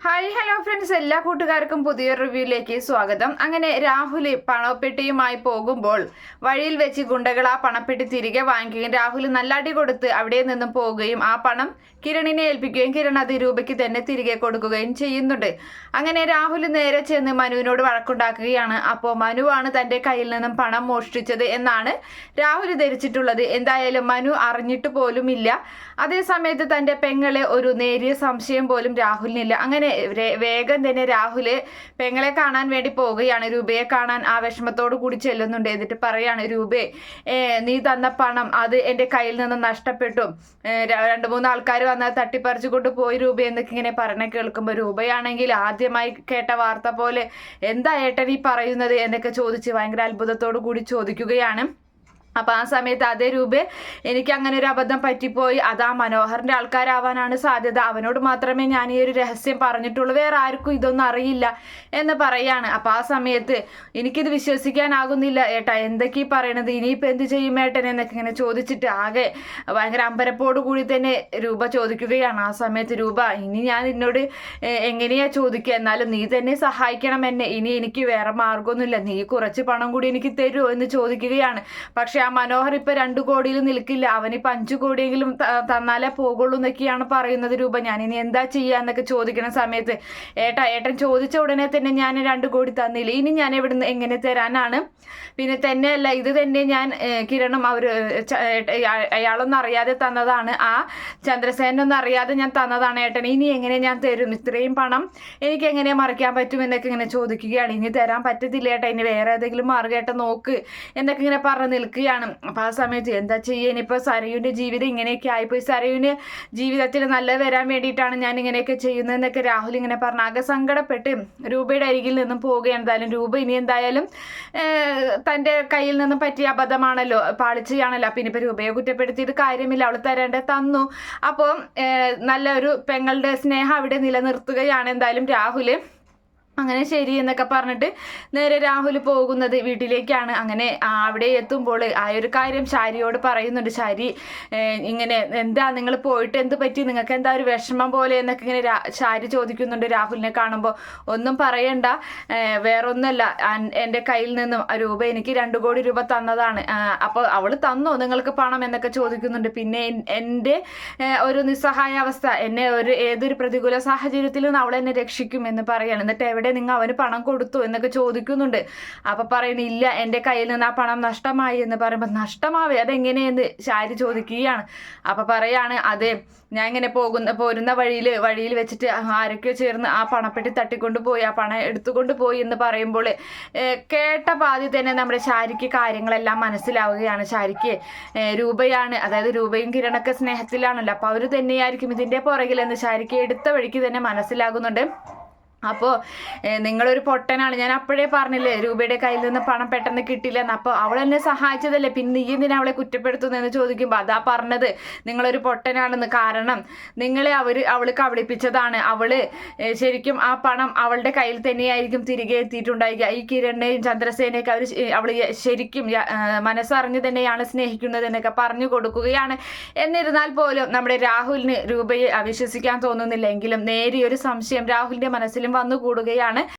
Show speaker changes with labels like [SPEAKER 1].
[SPEAKER 1] Hi hello friends എല്ലാ കൂട്ടുകാർക്കും പുതിയൊരു റിവ്യൂയിലേക്ക് സ്വാഗതം. അങ്ങനെ രാഹുൽ പണപ്പെട്ടിയുമായി പോകുമ്പോൾ വഴിയിൽ വെച്ച് ഗുണ്ടകൾ ആ പണപ്പെട്ടി തിരികെ വാങ്ങിക്കുകയും രാഹുൽ നല്ല അടി കൊടുത്ത് അവിടെ നിന്നും പോവുകയും ആ പണം കിരണിനെ ഏൽപ്പിക്കുകയും കിരൺ അത് രൂപയ്ക്ക് തന്നെ തിരികെ കൊടുക്കുകയും ചെയ്യുന്നുണ്ട്. അങ്ങനെ രാഹുൽ നേരെ ചെന്ന് മനുവിനോട് വഴക്കുണ്ടാക്കുകയാണ്. അപ്പോൾ മനുവാണ് തന്റെ കയ്യിൽ നിന്നും പണം മോഷ്ടിച്ചത് എന്നാണ് രാഹുൽ ധരിച്ചിട്ടുള്ളത്. എന്തായാലും മനു അറിഞ്ഞിട്ട് പോലുമില്ല. അതേ അതേസമയത്ത് തന്റെ പെങ്ങളെ ഒരു നേരിയ സംശയം പോലും രാഹുലിനില്ല. അങ്ങനെ രേ- വേഗം തന്നെ രാഹുൽ പെങ്ങളെ കാണാൻ വേണ്ടി പോവുകയാണ്. രൂപയെ കാണാൻ ആ വിഷമത്തോടു കൂടി ചെല്ലുന്നുണ്ട് എന്നിട്ട് പറയാണ് രൂപേ നീ തന്ന പണം അത് എന്റെ കയ്യിൽ നിന്ന് നഷ്ടപ്പെട്ടു. രണ്ട് മൂന്ന് ആൾക്കാർ വന്നാൽ തട്ടിപ്പറിച്ചു കൊണ്ട് പോയി രൂപ എന്നൊക്കെ ഇങ്ങനെ പറഞ്ഞ കേൾക്കുമ്പോൾ രൂപയാണെങ്കിൽ ആദ്യമായി കേട്ട വാർത്ത പോലെ എന്താ ഏട്ടൻ ഈ പറയുന്നത്? എന്നൊക്കെ ചോദിച്ച് ഭയങ്കര അത്ഭുതത്തോടു കൂടി ചോദിക്കുകയാണ്. അപ്പൊ ആ സമയത്ത് അതേ രൂപേ എനിക്ക് അങ്ങനെ ഒരു അബദ്ധം പറ്റിപ്പോയി. അത് ആ മനോഹറിന്റെ ആൾക്കാരാവാനാണ് സാധ്യത. അവനോട് മാത്രമേ ഞാൻ ഈ ഒരു രഹസ്യം പറഞ്ഞിട്ടുള്ളൂ. വേറെ ആർക്കും ഇതൊന്നും അറിയില്ല എന്ന് പറയാണ്. അപ്പൊ ആ സമയത്ത് എനിക്കിത് വിശ്വസിക്കാനാകുന്നില്ല. ഏട്ടാ എന്തൊക്കെ പറയണത്? ഇനിയിപ്പോൾ എന്ത് ചെയ്യും ഏട്ടൻ എന്നൊക്കെ ഇങ്ങനെ ചോദിച്ചിട്ട് ആകെ ഭയങ്കര അമ്പരപ്പോട് കൂടി തന്നെ രൂപ ചോദിക്കുകയാണ്. ആ സമയത്ത് രൂപ ഇനി ഞാൻ നിന്നോട് എങ്ങനെയാ ചോദിക്കുക? എന്നാലും നീ തന്നെ സഹായിക്കണം എന്നെ. ഇനി എനിക്ക് വേറെ മാർഗമൊന്നുമില്ല. നീ കുറച്ച് പണം കൂടി എനിക്ക് തരുമോ എന്ന് ചോദിക്കുകയാണ്. പക്ഷെ ആ മനോഹർ ഇപ്പൊ രണ്ടു കോടിയിൽ നിൽക്കില്ല. അവനിപ്പോ അഞ്ചു കോടിയെങ്കിലും തന്നാലേ പോകുള്ളൂ എന്നൊക്കെയാണ് പറയുന്നത് രൂപ. ഞാൻ ഇനി എന്താ ചെയ്യുക എന്നൊക്കെ ചോദിക്കുന്ന സമയത്ത് ഏട്ടാ ഏട്ടൻ ചോദിച്ച ഉടനെ തന്നെ ഞാൻ രണ്ടു കോടി തന്നില്ല? ഇനി ഞാൻ എവിടുന്ന് എങ്ങനെ തരാനാണ്? പിന്നെ തന്നെയല്ല ഇത് തന്നെ ഞാൻ കിരണം അവർ അയാളൊന്നും അറിയാതെ തന്നതാണ്. ആ ചന്ദ്രസേനൊന്നും അറിയാതെ ഞാൻ തന്നതാണ് ഏട്ടൻ. ഇനി എങ്ങനെ ഞാൻ തരും? ഇത്രയും പണം എനിക്ക് എങ്ങനെ മറിക്കാൻ പറ്റും എന്നൊക്കെ ഇങ്ങനെ ചോദിക്കുകയാണ്. ഇനി തരാൻ പറ്റത്തില്ല ഏട്ടാ. ഇനി വേറെ ഏതെങ്കിലും മാർഗം ഏട്ടാ നോക്ക് എന്നൊക്കെ ഇങ്ങനെ പറഞ്ഞ് നിൽക്കുകയാണ്. അപ്പോൾ ആ സമയത്ത് എന്താ ചെയ്യുക ഇനിയിപ്പോൾ സരയുവിന്റെ ജീവിതം ഇങ്ങനെയൊക്കെ ആയിപ്പോയി. സരയുവിന് ജീവിതത്തിൽ നല്ല വരാൻ വേണ്ടിയിട്ടാണ് ഞാൻ ഇങ്ങനെയൊക്കെ ചെയ്യുന്നതെന്നൊക്കെ രാഹുൽ ഇങ്ങനെ പറഞ്ഞു. ആകെ സങ്കടപ്പെട്ട് രൂപയുടെ അരികിൽ നിന്നും പോവുകയാണ്. എന്തായാലും രൂപ ഇനി എന്തായാലും തന്റെ കയ്യിൽ നിന്നും പറ്റിയ അബദ്ധമാണല്ലോ. പാളിച്ചയാണല്ലോ. അപ്പം ഇനിയിപ്പോൾ രൂപയെ കുറ്റപ്പെടുത്തിയിട്ട് കാര്യമില്ല. അവൾ തരേണ്ട തന്നു. അപ്പോൾ നല്ലൊരു പെങ്ങളുടെ സ്നേഹം അവിടെ നിലനിർത്തുകയാണ് എന്തായാലും രാഹുൽ അങ്ങനെ ശരി എന്നൊക്കെ പറഞ്ഞിട്ട് നേരെ രാഹുൽ പോകുന്നത് വീട്ടിലേക്കാണ്. അങ്ങനെ അവിടെ എത്തുമ്പോൾ ആ ഒരു കാര്യം ശാരിയോട് പറയുന്നുണ്ട്. ശാരി ഇങ്ങനെ എന്താ നിങ്ങൾ പോയിട്ട് എന്ത് പറ്റി? നിങ്ങൾക്ക് എന്താ ഒരു വിഷമം പോലെ എന്നൊക്കെ ഇങ്ങനെ ശാരി ചോദിക്കുന്നുണ്ട് രാഹുലിനെ കാണുമ്പോൾ. ഒന്നും പറയണ്ട. വേറൊന്നുമല്ല. എന്റെ കയ്യിൽ നിന്നും രൂപ എനിക്ക് രണ്ട് കോടി രൂപ തന്നതാണ്. അപ്പോൾ അവൾ തന്നോ? നിങ്ങൾക്ക് പണം എന്നൊക്കെ ചോദിക്കുന്നുണ്ട്. പിന്നെ എന്റെ ഒരു ഒരു നിസ്സഹായാവസ്ഥ എന്നെ ഒരു ഏതൊരു പ്രതികൂല സാഹചര്യത്തിൽ നിന്ന് അവൾ എന്നെ രക്ഷിക്കും എന്ന് പറയാണ്. എന്നിട്ട് എവിടെ നിങ്ങൾ അവന് പണം കൊടുത്തു എന്നൊക്കെ ചോദിക്കുന്നുണ്ട്. അപ്പൊ പറയുന്നില്ല എന്റെ കയ്യിൽ നിന്ന് ആ പണം നഷ്ടമായി എന്ന് പറയുമ്പോൾ നഷ്ടമാവേ അതെങ്ങനെയെന്ന്? ശാരി ചോദിക്കുകയാണ്. അപ്പൊ പറയാണ് അതെ ഞാൻ ഇങ്ങനെ പോകുന്ന പോരുന്ന വഴിയിൽ വഴിയിൽ വെച്ചിട്ട് ആരൊക്കെയോ ചേർന്ന് ആ പണപ്പെട്ടി തട്ടിക്കൊണ്ട് പോയി ആ പണം എടുത്തുകൊണ്ട് പോയി എന്ന് പറയുമ്പോൾ കേട്ട പാതി തന്നെ നമ്മുടെ ശാരിക്ക് കാര്യങ്ങളെല്ലാം മനസ്സിലാവുകയാണ്. ശാരിക്ക് രൂപയാണ് അതായത് രൂപയും കിരണൊക്കെ സ്നേഹത്തിലാണല്ലോ. അപ്പോൾ അവർ തന്നെയായിരിക്കും ഇതിന്റെ പുറകിലെന്ന് ശാരിക്ക് എടുത്ത വഴിക്ക് തന്നെ മനസ്സിലാകുന്നുണ്ട്. അപ്പോൾ നിങ്ങളൊരു പൊട്ടനാണ്. ഞാൻ അപ്പോഴേ പറഞ്ഞില്ലേ രൂപയുടെ കയ്യിൽ നിന്ന് പണം പെട്ടെന്ന് കിട്ടില്ലെന്ന് അപ്പോൾ അവൾ എന്നെ സഹായിച്ചതല്ലേ? പിന്നെ നീ എന്തിനാ അവളെ കുറ്റപ്പെടുത്തുന്നതെന്ന് ചോദിക്കുമ്പോൾ അതാ പറഞ്ഞത്. നിങ്ങളൊരു പൊട്ടനാണെന്ന് കാരണം നിങ്ങളെ അവർ അവൾ കബളിപ്പിച്ചതാണ്. അവൾ ശരിക്കും ആ പണം അവളുടെ കയ്യിൽ തന്നെയായിരിക്കും തിരികെ എത്തിയിട്ടുണ്ടായിരിക്കുക ഈ കിരണിനെയും ചന്ദ്രസേനയൊക്കെ അവർ അവൾ ശരിക്കും മനസ്സറിഞ്ഞ് തന്നെയാണ് സ്നേഹിക്കുന്നത് എന്നൊക്കെ പറഞ്ഞു കൊടുക്കുകയാണ്. എന്നിരുന്നാൽ പോലും നമ്മുടെ രാഹുലിന് രൂപയെ അവിശ്വസിക്കാൻ തോന്നുന്നില്ലെങ്കിലും നേരിയൊരു സംശയം മനസ്സിലും വന്നുകൂടുകയാണ്.